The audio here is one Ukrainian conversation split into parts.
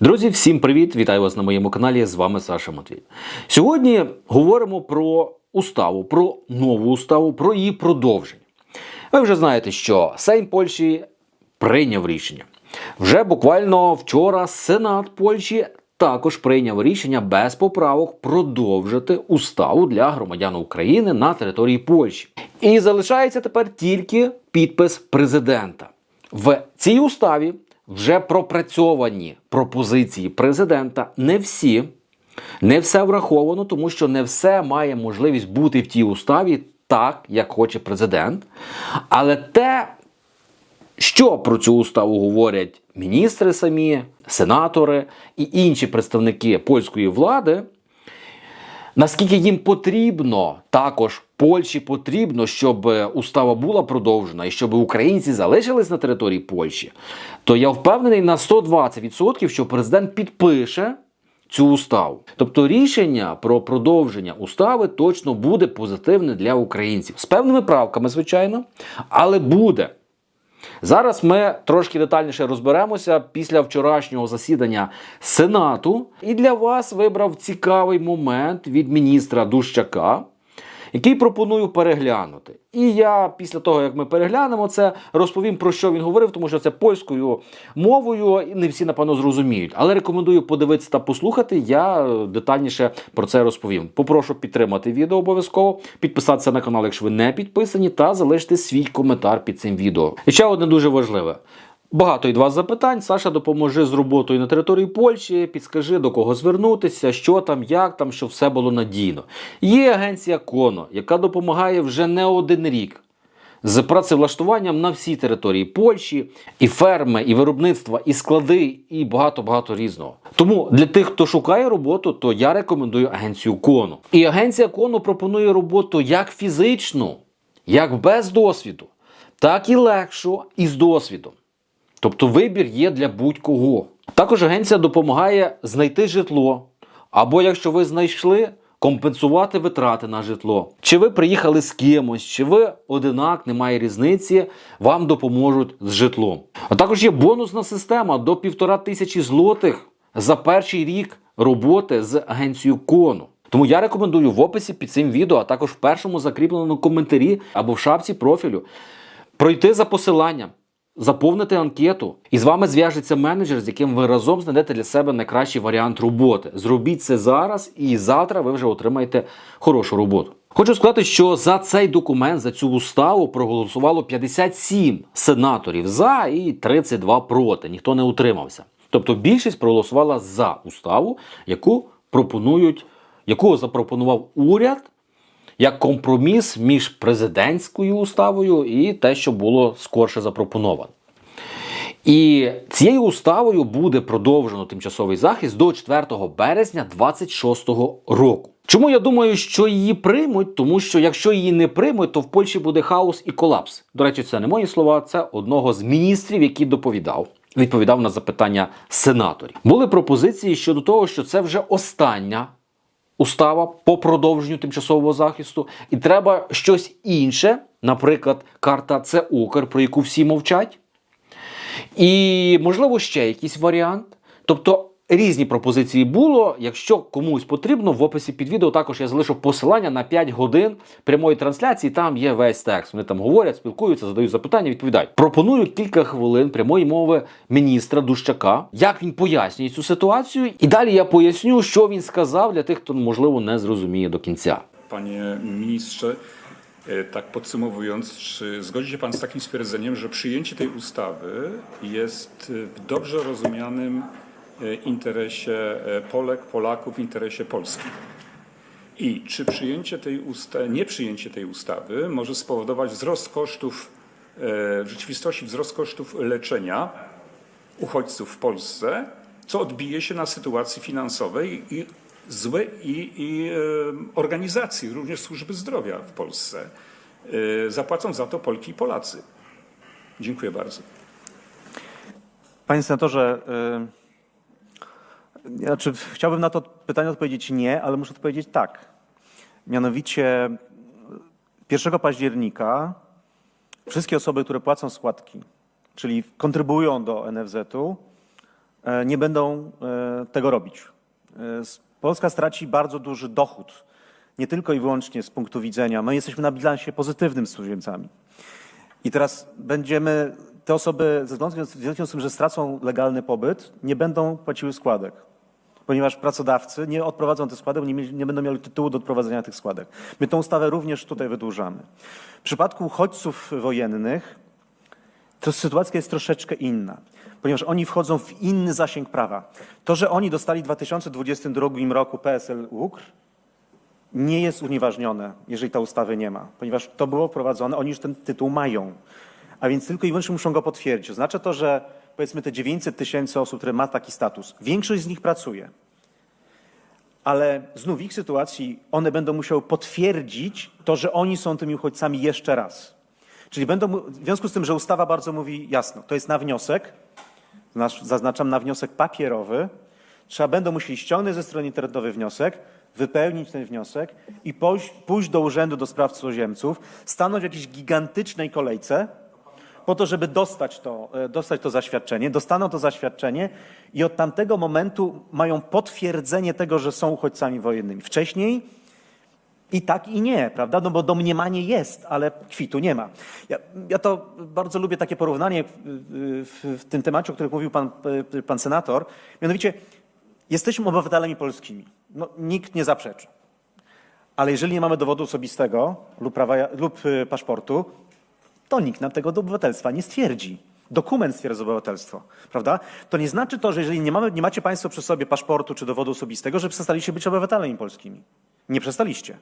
Друзі, всім привіт! Вітаю вас на моєму каналі. З вами Саша Матвій. Сьогодні говоримо про уставу, про нову уставу, про її продовження. Ви вже знаєте, що Сейм Польщі прийняв рішення. Вже буквально вчора Сенат Польщі також прийняв рішення без поправок продовжити уставу для громадян України на території Польщі. І залишається тепер тільки підпис президента. В цій уставі вже пропрацьовані пропозиції президента. Не всі, не все враховано, тому що не все має можливість бути в тій уставі так, як хоче президент. Але те, що про цю уставу говорять міністри самі, сенатори і інші представники польської влади, наскільки їм потрібно, також Польщі потрібно, щоб устава була продовжена і щоб українці залишились на території Польщі, то я впевнений на 120%, що президент підпише цю уставу. Тобто рішення про продовження устави точно буде позитивне для українців з певними правками, звичайно, але буде. Зараз ми трошки детальніше розберемося після вчорашнього засідання Сенату. І для вас вибрав цікавий момент від міністра Дущака, який пропоную переглянути. І я після того, як ми переглянемо це, розповім про що він говорив, тому що це польською мовою, і не всі, напевно, зрозуміють. Але рекомендую подивитися та послухати. Я е, детальніше про це розповім. Попрошу підтримати відео обов'язково, підписатися на канал, якщо ви не підписані, та залишити свій коментар під цим відео. І ще одне дуже важливе. Багато від вас запитань. Саша, допоможи з роботою на території Польщі, підскажи до кого звернутися, що там, як там, щоб все було надійно. Є агенція Коно, яка допомагає вже не один рік з працевлаштуванням на всій території Польщі, і ферми, і виробництва, і склади, і багато-багато різного. Тому для тих, хто шукає роботу, то я рекомендую агенцію Коно. І агенція Коно пропонує роботу як фізичну, як без досвіду, так і легшу і з досвідом. Тобто вибір є для будь-кого. Також агенція допомагає знайти житло, або якщо ви знайшли, компенсувати витрати на житло. Чи ви приїхали з кимось, чи ви одинак, немає різниці, вам допоможуть з житлом. А також є бонусна система до півтора тисячі злотих за перший рік роботи з агенцією Кону. Тому я рекомендую в описі під цим відео, а також в першому закріпленому коментарі або в шапці профілю пройти за посиланням заповнити анкету, і з вами зв'яжеться менеджер, з яким ви разом знайдете для себе найкращий варіант роботи. Зробіть це зараз, і завтра ви вже отримаєте хорошу роботу. Хочу сказати, що за цей документ, за цю уставу проголосувало 57 сенаторів за і 32 проти. Ніхто не утримався. Тобто більшість проголосувала за уставу, яку пропонують, яку запропонував уряд як компроміс між президентською уставою і те, що було скорше запропоновано. І цією уставою буде продовжено тимчасовий захист до 4 березня 26 року. Чому я думаю, що її приймуть? Тому що якщо її не приймуть, то в Польщі буде хаос і колапс. До речі, це не мої слова, це одного з міністрів, який доповідав. Відповідав на запитання сенаторів. Були пропозиції щодо того, що це вже остання устава по продовженню тимчасового захисту, і треба щось інше, наприклад, карта це Укр, про яку всі мовчать. І, можливо, ще якийсь варіант. Тобто різні пропозиції було. Якщо комусь потрібно, в описі під відео також я залишу посилання на 5 годин прямої трансляції. Там є весь текст. Вони там говорять, спілкуються, задають запитання, відповідають. Пропоную кілька хвилин прямої мови міністра Дущака, як він пояснює цю ситуацію. І далі я поясню, що він сказав для тих, хто можливо не зрозуміє до кінця. Panie ministrze, tak podsumowując, czy zgodzi się Pan z takim stwierdzeniem, że przyjęcie tej ustawy jest w dobrze rozumianym interesie e, Polek, Polaków, interesie Polski? I czy przyjęcie tej usta- nieprzyjęcie tej ustawy może spowodować wzrost kosztów, e, w rzeczywistości wzrost kosztów leczenia uchodźców w Polsce, co odbije się na sytuacji finansowej i złej i, i e, organizacji również służby zdrowia w Polsce. E, zapłacą za to Polki i Polacy. Dziękuję bardzo. Panie senatorze, y, znaczy chciałbym na to pytanie odpowiedzieć nie, ale muszę odpowiedzieć tak. Mianowicie y, 1 października wszystkie osoby, które płacą składki, czyli kontrybują do NFZ-u, e, nie będą e, tego robić. E, Polska straci bardzo duży dochód, nie tylko i wyłącznie z punktu widzenia, my jesteśmy na bilansie pozytywnym z cudzoziemcami. I teraz będziemy, te osoby ze względu w związku z tym, że stracą legalny pobyt, nie będą płaciły składek. Ponieważ pracodawcy nie odprowadzą tych składek, nie, nie będą mieli tytułu do odprowadzenia tych składek. My tą ustawę również tutaj wydłużamy. W przypadku uchodźców wojennych to sytuacja jest troszeczkę inna, ponieważ oni wchodzą w inny zasięg prawa. To, że oni dostali w 2022 roku PSL UKR, nie jest unieważnione, jeżeli ta ustawy nie ma, ponieważ to było wprowadzone, oni już ten tytuł mają, a więc tylko i wyłącznie muszą go potwierdzić. Oznacza to, że powiedzmy te 900 tysięcy osób, które ma taki status, większość z nich pracuje, ale znów w ich sytuacji one będą musiały potwierdzić to, że oni są tymi uchodźcami jeszcze raz. Czyli będą, w związku z tym, że ustawa bardzo mówi jasno, to jest na wniosek, zaznaczam na wniosek papierowy, trzeba będą musieli ściągnąć ze strony internetowej wniosek, wypełnić ten wniosek i pójść, pójść do Urzędu do Spraw Cudzoziemców, stanąć w jakiejś gigantycznej kolejce po to, żeby dostać to, e, dostać to zaświadczenie. Dostaną to zaświadczenie i od tamtego momentu mają potwierdzenie tego, że są uchodźcami wojennymi. Wcześniej i tak, i nie, prawda? No bo domniemanie jest, ale kwitu nie ma. Ja, ja to bardzo lubię takie porównanie w, w, w tym temacie, o którym mówił pan, pan senator. Mianowicie, jesteśmy obywatelami polskimi. No, nikt nie zaprzeczy. Ale jeżeli nie mamy dowodu osobistego lub, prawa, lub paszportu, to nikt nam tego do obywatelstwa nie stwierdzi. Dokument stwierdza obywatelstwo, prawda? To nie znaczy to, że jeżeli nie, mamy, nie macie Państwo przy sobie paszportu czy dowodu osobistego, że przestaliście być obywatelami polskimi. Nie przestaliście.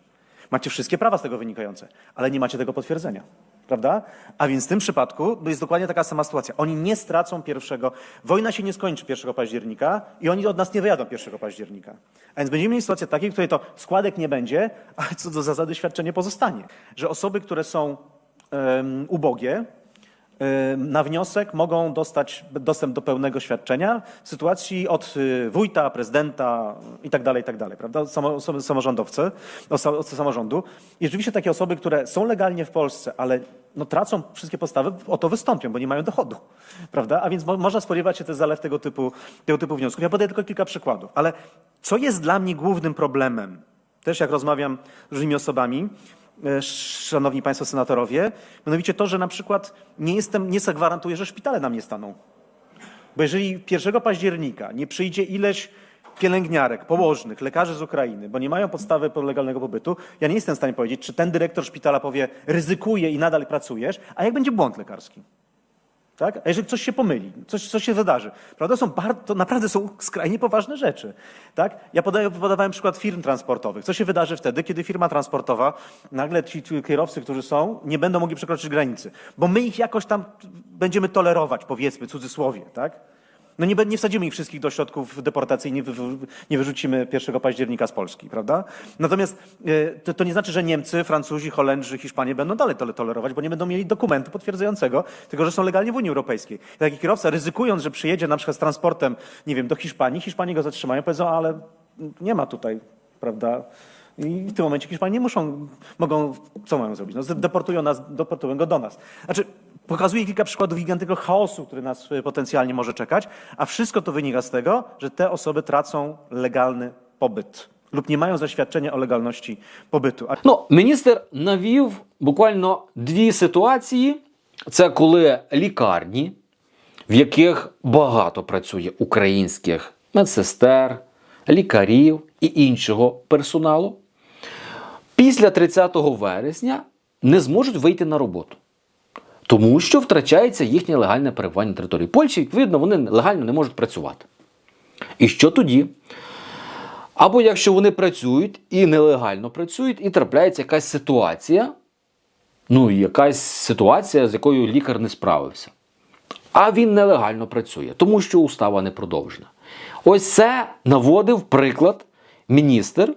Macie wszystkie prawa z tego wynikające, ale nie macie tego potwierdzenia, prawda? A więc w tym przypadku jest dokładnie taka sama sytuacja. Oni nie stracą pierwszego, wojna się nie skończy 1 października i oni od nas nie wyjadą 1 października. A więc będziemy mieli sytuację takiej, w której to składek nie będzie, ale co do zasady świadczenie pozostanie. Że osoby, które są ubogie, na wniosek mogą dostać dostęp do pełnego świadczenia w sytuacji od y, wójta, prezydenta i tak dalej, i tak prawda? Samorządowcy, od samorządu. I rzeczywiście takie osoby, które są legalnie w Polsce, ale no, tracą wszystkie podstawy, o to wystąpią, bo nie mają dochodu, prawda? A więc mo- można spodziewać się też zalew tego typu, tego typu wniosków. Ja podaję tylko kilka przykładów, ale co jest dla mnie głównym problemem, też jak rozmawiam z różnymi osobami, szanowni państwo senatorowie, mianowicie to, że na przykład nie jestem, nie zagwarantuję, że szpitale nam nie staną. Bo jeżeli 1 października nie przyjdzie ileś pielęgniarek, położnych, lekarzy z Ukrainy, bo nie mają podstawy legalnego pobytu, ja nie jestem w stanie powiedzieć, czy ten dyrektor szpitala powie, ryzykuje i nadal pracujesz, a jak będzie błąd lekarski? Tak? A jeżeli coś się pomyli, coś, coś się wydarzy, prawda? Są bardzo, to naprawdę są skrajnie poważne rzeczy. Tak? Ja podaję, podawałem przykład firm transportowych. Co się wydarzy wtedy, kiedy firma transportowa, nagle ci, kierowcy, którzy są, nie będą mogli przekroczyć granicy, bo my ich jakoś tam będziemy tolerować, powiedzmy, cudzysłowie, tak? No nie, nie wsadzimy ich wszystkich do środków deportacji, nie, wy, wy- nie wyrzucimy 1 października z Polski, prawda? Natomiast e, to, to nie znaczy, że Niemcy, Francuzi, Holendrzy, Hiszpanie będą dalej to tolerować, bo nie będą mieli dokumentu potwierdzającego tego, że są legalnie w Unii Europejskiej. Taki kierowca, ryzykując, że przyjedzie na przykład z transportem, nie wiem, do Hiszpanii, Hiszpanie go zatrzymają, powiedzą, ale nie ma tutaj, prawda? I w tym momencie Hiszpanie nie muszą, mogą, co mają zrobić? No, deportują nas, deportują go do nas. Znaczy, pokazuję kilka przykładów gigantycznego chaosu, który nas potencjalnie może czekać, a wszystko to wynika z tego, że te osoby tracą legalny pobyt lub nie mają zaświadczenia o legalności pobytu. A Ну, міністр навів буквально дві ситуації: це коли лікарні, в яких багато працює українських медсестер, лікарів і іншого персоналу, після 30 вересня не зможуть вийти на роботу. Тому що втрачається їхнє легальне перебування на території Польщі, відповідно, вони легально не можуть працювати. І що тоді? Або якщо вони працюють і нелегально працюють, і трапляється якась ситуація, ну, якась ситуація, з якою лікар не справився. А він нелегально працює, тому що устава не продовжена. Ось це наводив приклад міністр,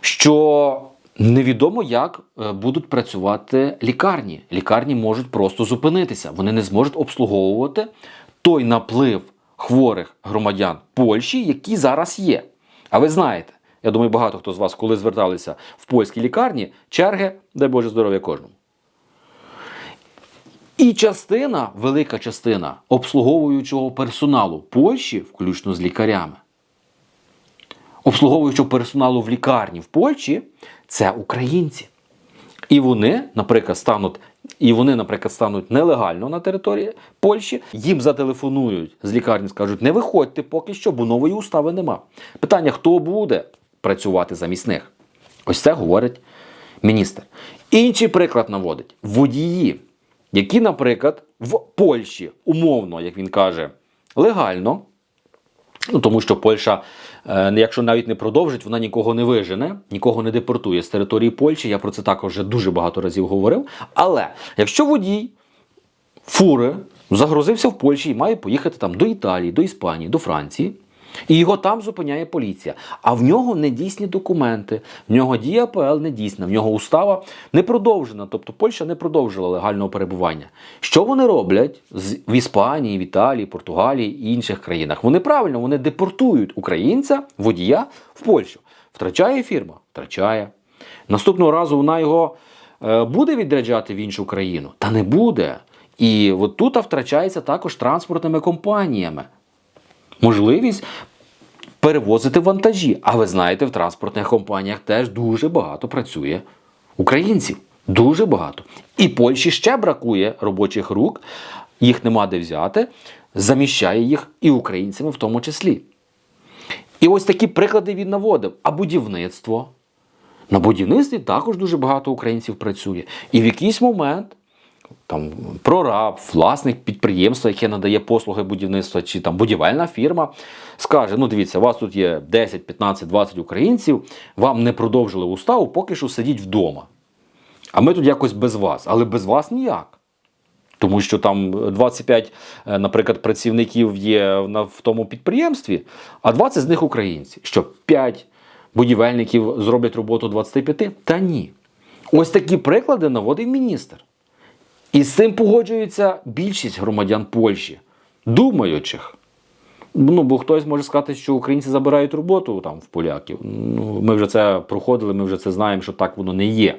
що невідомо, як е, будуть працювати лікарні. Лікарні можуть просто зупинитися. Вони не зможуть обслуговувати той наплив хворих громадян Польщі, які зараз є. А ви знаєте, я думаю, багато хто з вас, коли зверталися в польські лікарні, черги, дай Боже здоров'я кожному. І частина, велика частина обслуговуючого персоналу Польщі, включно з лікарями, обслуговуючого персоналу в лікарні в Польщі це українці. І вони, наприклад, стануть. І вони, наприклад, стануть нелегально на території Польщі, їм зателефонують з лікарні, скажуть, не виходьте поки що, бо нової устави нема. Питання, хто буде працювати замість них? Ось це говорить міністр. Інший приклад наводить водії, які, наприклад, в Польщі умовно, як він каже, легально Ну, тому що Польща, е, якщо навіть не продовжить, вона нікого не вижене, нікого не депортує з території Польщі. Я про це також вже дуже багато разів говорив. Але якщо водій фури загрузився в Польщі і має поїхати там до Італії, до Іспанії, до Франції, і його там зупиняє поліція. А в нього недійсні документи, в нього дія АПЛ не дійсна, в нього устава не продовжена. Тобто Польща не продовжила легального перебування. Що вони роблять в Іспанії, в Італії, Португалії і інших країнах? Вони правильно вони депортують українця, водія в Польщу. Втрачає фірма? Втрачає. Наступного разу вона його е, буде відряджати в іншу країну? Та не буде. І от тут втрачається також транспортними компаніями можливість перевозити вантажі. А ви знаєте, в транспортних компаніях теж дуже багато працює українців. Дуже багато. І Польщі ще бракує робочих рук, їх нема де взяти, заміщає їх і українцями в тому числі. І ось такі приклади він наводив. А будівництво. На будівництві також дуже багато українців працює. І в якийсь момент там прораб, власник підприємства, яке надає послуги будівництва, чи там будівельна фірма, скаже: ну дивіться, у вас тут є 10, 15, 20 українців, вам не продовжили уставу, поки що сидіть вдома. А ми тут якось без вас, але без вас ніяк. Тому що там 25, е, наприклад, працівників є в тому підприємстві, а 20 з них українці. Що 5 будівельників зроблять роботу 25? Та ні. Ось такі приклади наводив міністр. І з цим погоджується більшість громадян Польщі, думаючих. Ну, бо хтось може сказати, що українці забирають роботу там в поляків. Ну, ми вже це проходили, ми вже це знаємо, що так воно не є.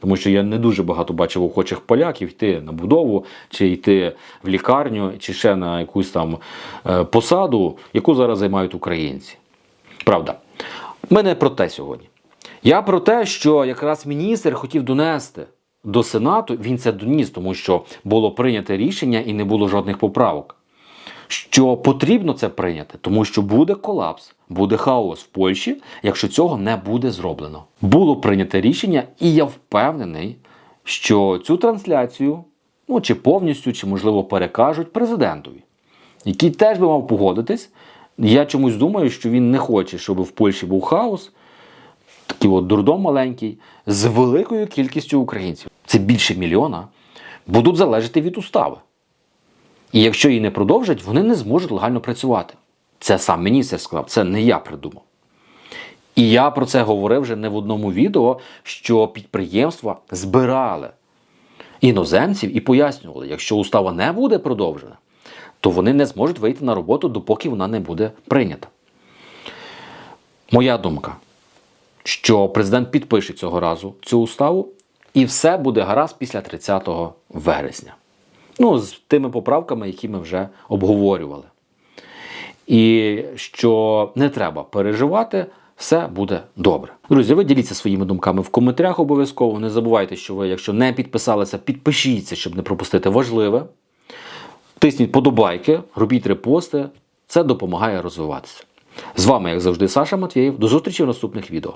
Тому що я не дуже багато бачив охочих поляків йти на будову, чи йти в лікарню, чи ще на якусь там е, посаду, яку зараз займають українці. Правда, ми не про те сьогодні. Я про те, що якраз міністр хотів донести до Сенату, він це доніс, тому що було прийнято рішення і не було жодних поправок. Що потрібно це прийняти, тому що буде колапс, буде хаос в Польщі, якщо цього не буде зроблено. Було прийнято рішення, і я впевнений, що цю трансляцію, ну чи повністю, чи можливо перекажуть президентові, який теж би мав погодитись. Я чомусь думаю, що він не хоче, щоб в Польщі був хаос, такий от дурдом маленький, з великою кількістю українців. Це більше мільйона, будуть залежати від устави. І якщо її не продовжать, вони не зможуть легально працювати. Це сам міністр сказав, це не я придумав. І я про це говорив вже не в одному відео, що підприємства збирали іноземців і пояснювали, якщо устава не буде продовжена, то вони не зможуть вийти на роботу, допоки вона не буде прийнята. Моя думка, що президент підпише цього разу цю уставу, і все буде гаразд після 30 вересня. Ну, з тими поправками, які ми вже обговорювали. І що не треба переживати, все буде добре. Друзі, ви діліться своїми думками в коментарях обов'язково. Не забувайте, що ви, якщо не підписалися, підпишіться, щоб не пропустити важливе. Тисніть подобайки, робіть репости. Це допомагає розвиватися. З вами, як завжди, Саша Матвєєв. До зустрічі в наступних відео.